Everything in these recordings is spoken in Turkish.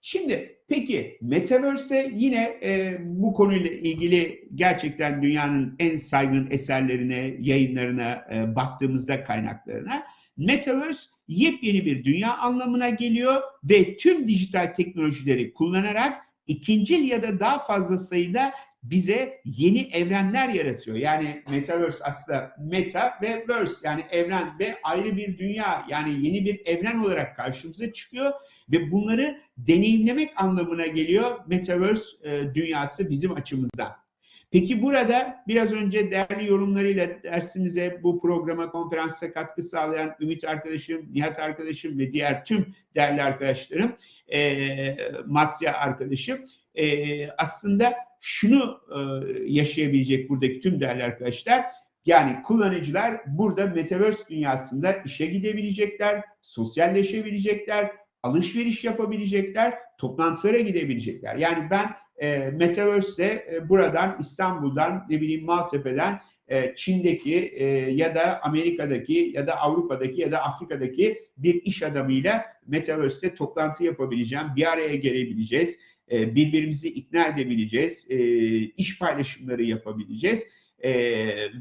Şimdi peki Metaverse yine e, bu konuyla ilgili gerçekten dünyanın en saygın eserlerine, yayınlarına e, baktığımızda kaynaklarına Metaverse yepyeni bir dünya anlamına geliyor ve tüm dijital teknolojileri kullanarak ikincil ya da daha fazla sayıda bize yeni evrenler yaratıyor. Yani Metaverse aslında meta ve verse yani evren ve ayrı bir dünya yani yeni bir evren olarak karşımıza çıkıyor ve bunları deneyimlemek anlamına geliyor Metaverse e, dünyası bizim açımızdan. Peki burada biraz önce değerli yorumlarıyla dersimize bu programa konferansa katkı sağlayan Ümit arkadaşım, Nihat arkadaşım ve diğer tüm değerli arkadaşlarım, e, Masya arkadaşım e, aslında şunu e, yaşayabilecek buradaki tüm değerli arkadaşlar. Yani kullanıcılar burada Metaverse dünyasında işe gidebilecekler, sosyalleşebilecekler, alışveriş yapabilecekler, toplantılara gidebilecekler. Yani ben e, Metaverse'de e, buradan İstanbul'dan ne bileyim Maltepe'den e, Çin'deki e, ya da Amerika'daki ya da Avrupa'daki ya da Afrika'daki bir iş adamıyla Metaverse'de toplantı yapabileceğim, bir araya gelebileceğiz, e, birbirimizi ikna edebileceğiz, e, iş paylaşımları yapabileceğiz e,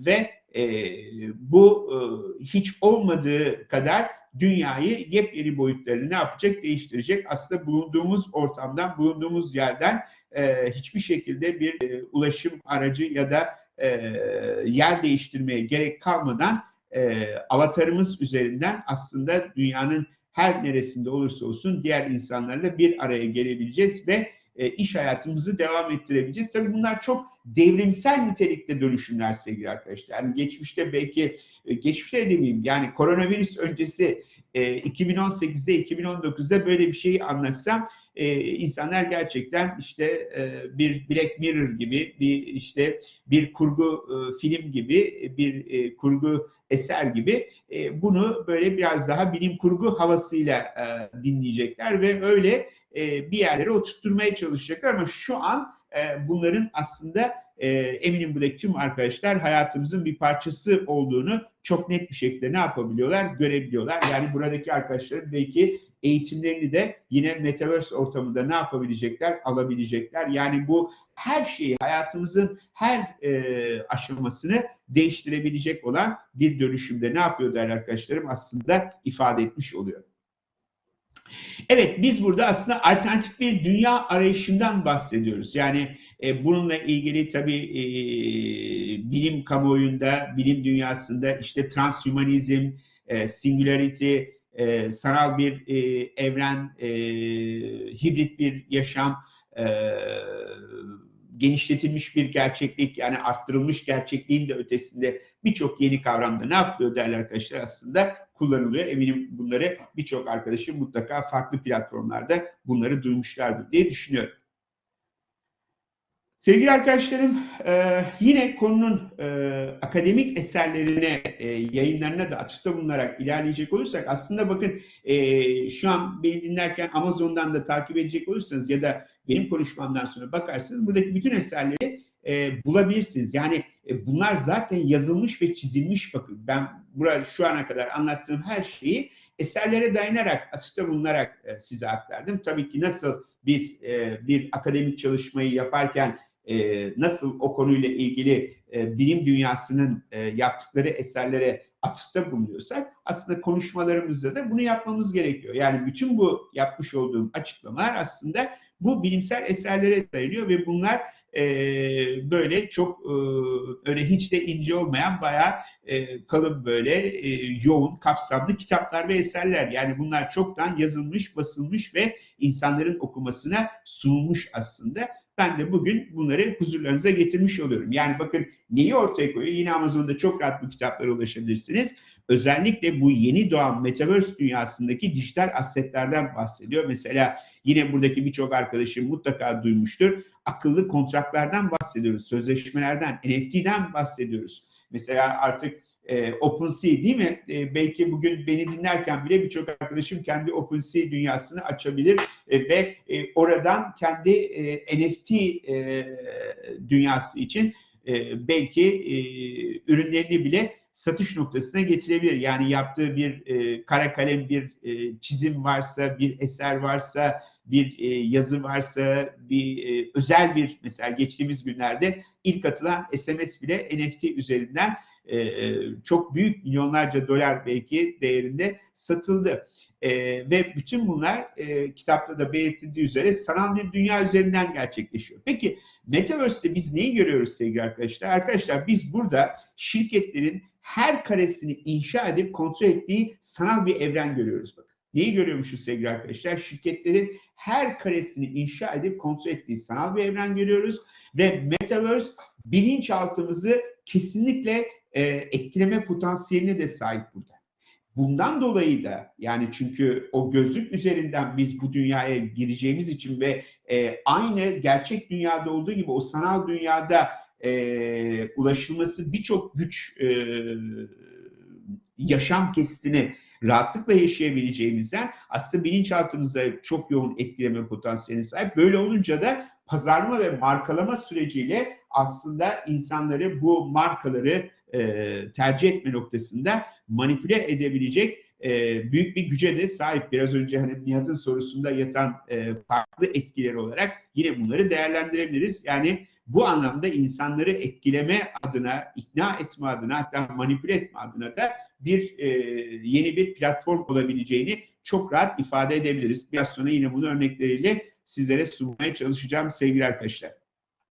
ve e, bu e, hiç olmadığı kadar dünyayı yepyeni boyutlarını ne yapacak? Değiştirecek. Aslında bulunduğumuz ortamdan, bulunduğumuz yerden e, hiçbir şekilde bir e, ulaşım aracı ya da e, yer değiştirmeye gerek kalmadan e, avatarımız üzerinden aslında dünyanın her neresinde olursa olsun diğer insanlarla bir araya gelebileceğiz ve e, iş hayatımızı devam ettirebileceğiz. Tabii bunlar çok devrimsel nitelikte dönüşümler sevgili arkadaşlar. Yani geçmişte belki, e, geçmişte demeyeyim yani koronavirüs öncesi 2018'de, 2019'da böyle bir şeyi anlatsam e, insanlar gerçekten işte e, bir Black Mirror gibi, bir işte bir kurgu e, film gibi, bir e, kurgu eser gibi e, bunu böyle biraz daha bilim kurgu havasıyla e, dinleyecekler ve öyle e, bir yerlere oturtturmaya çalışacaklar ama şu an e, bunların aslında e, eminim buradaki tüm arkadaşlar hayatımızın bir parçası olduğunu çok net bir şekilde ne yapabiliyorlar? Görebiliyorlar. Yani buradaki arkadaşların belki eğitimlerini de yine Metaverse ortamında ne yapabilecekler? Alabilecekler. Yani bu her şeyi, hayatımızın her e, aşamasını değiştirebilecek olan bir dönüşümde ne yapıyor değerli arkadaşlarım? Aslında ifade etmiş oluyor. Evet biz burada aslında alternatif bir dünya arayışından bahsediyoruz. Yani e, bununla ilgili tabii e, bilim kamuoyunda, bilim dünyasında işte transhumanizm, e, singularity, e, sanal bir e, evren, e, hibrit bir yaşam, e, genişletilmiş bir gerçeklik yani arttırılmış gerçekliğin de ötesinde birçok yeni kavramda ne yapıyor değerli arkadaşlar aslında kullanılıyor. Eminim bunları birçok arkadaşım mutlaka farklı platformlarda bunları duymuşlardır diye düşünüyorum. Sevgili arkadaşlarım, e, yine konunun e, akademik eserlerine, e, yayınlarına da açıkta bulunarak ilerleyecek olursak, aslında bakın şu an beni dinlerken Amazon'dan da takip edecek olursanız ya da benim konuşmamdan sonra bakarsanız buradaki bütün eserleri bulabilirsiniz. Yani bunlar zaten yazılmış ve çizilmiş bakın. Ben burada şu ana kadar anlattığım her şeyi eserlere dayanarak, açıkta bulunarak size aktardım. Tabii ki nasıl biz bir akademik çalışmayı yaparken e, nasıl o konuyla ilgili e, bilim dünyasının e, yaptıkları eserlere atıfta bulunuyorsak aslında konuşmalarımızda da bunu yapmamız gerekiyor. Yani bütün bu yapmış olduğum açıklamalar aslında bu bilimsel eserlere dayanıyor ve bunlar e, böyle çok e, öyle hiç de ince olmayan bayağı e, kalın böyle e, yoğun, kapsamlı kitaplar ve eserler. Yani bunlar çoktan yazılmış, basılmış ve insanların okumasına sunulmuş aslında. Ben de bugün bunları huzurlarınıza getirmiş oluyorum. Yani bakın neyi ortaya koyuyor? Yine Amazon'da çok rahat bu kitaplara ulaşabilirsiniz. Özellikle bu yeni doğan Metaverse dünyasındaki dijital asetlerden bahsediyor. Mesela yine buradaki birçok arkadaşım mutlaka duymuştur. Akıllı kontratlardan bahsediyoruz, sözleşmelerden, NFT'den bahsediyoruz. Mesela artık e, OpenSea değil mi? E, belki bugün beni dinlerken bile birçok arkadaşım kendi OpenSea dünyasını açabilir e, ve e, oradan kendi e, NFT e, dünyası için e, belki e, ürünlerini bile satış noktasına getirebilir. Yani yaptığı bir e, kara kalem bir e, çizim varsa, bir eser varsa, bir e, yazı varsa, bir e, özel bir mesela geçtiğimiz günlerde ilk atılan SMS bile NFT üzerinden e, e, çok büyük milyonlarca dolar belki değerinde satıldı. E, ve bütün bunlar e, kitapta da belirtildiği üzere sanal bir dünya üzerinden gerçekleşiyor. Peki Metaverse'de biz neyi görüyoruz sevgili arkadaşlar? Arkadaşlar biz burada şirketlerin her karesini inşa edip kontrol ettiği sanal bir evren görüyoruz. Bakın. Neyi görüyormuşuz sevgili arkadaşlar? Şirketlerin her karesini inşa edip kontrol ettiği sanal bir evren görüyoruz. Ve Metaverse bilinçaltımızı kesinlikle e, etkileme potansiyeline de sahip burada. Bundan dolayı da yani çünkü o gözlük üzerinden biz bu dünyaya gireceğimiz için ve e, aynı gerçek dünyada olduğu gibi o sanal dünyada e, ulaşılması birçok güç e, yaşam kesitini rahatlıkla yaşayabileceğimizden aslında bilinçaltımızda çok yoğun etkileme potansiyeline sahip. Böyle olunca da pazarlama ve markalama süreciyle aslında insanları bu markaları e, tercih etme noktasında manipüle edebilecek e, büyük bir güce de sahip. Biraz önce hani Nihat'ın sorusunda yatan e, farklı etkileri olarak yine bunları değerlendirebiliriz. Yani bu anlamda insanları etkileme adına, ikna etme adına hatta manipüle etme adına da bir e, yeni bir platform olabileceğini çok rahat ifade edebiliriz. Biraz sonra yine bunu örnekleriyle sizlere sunmaya çalışacağım sevgili arkadaşlar.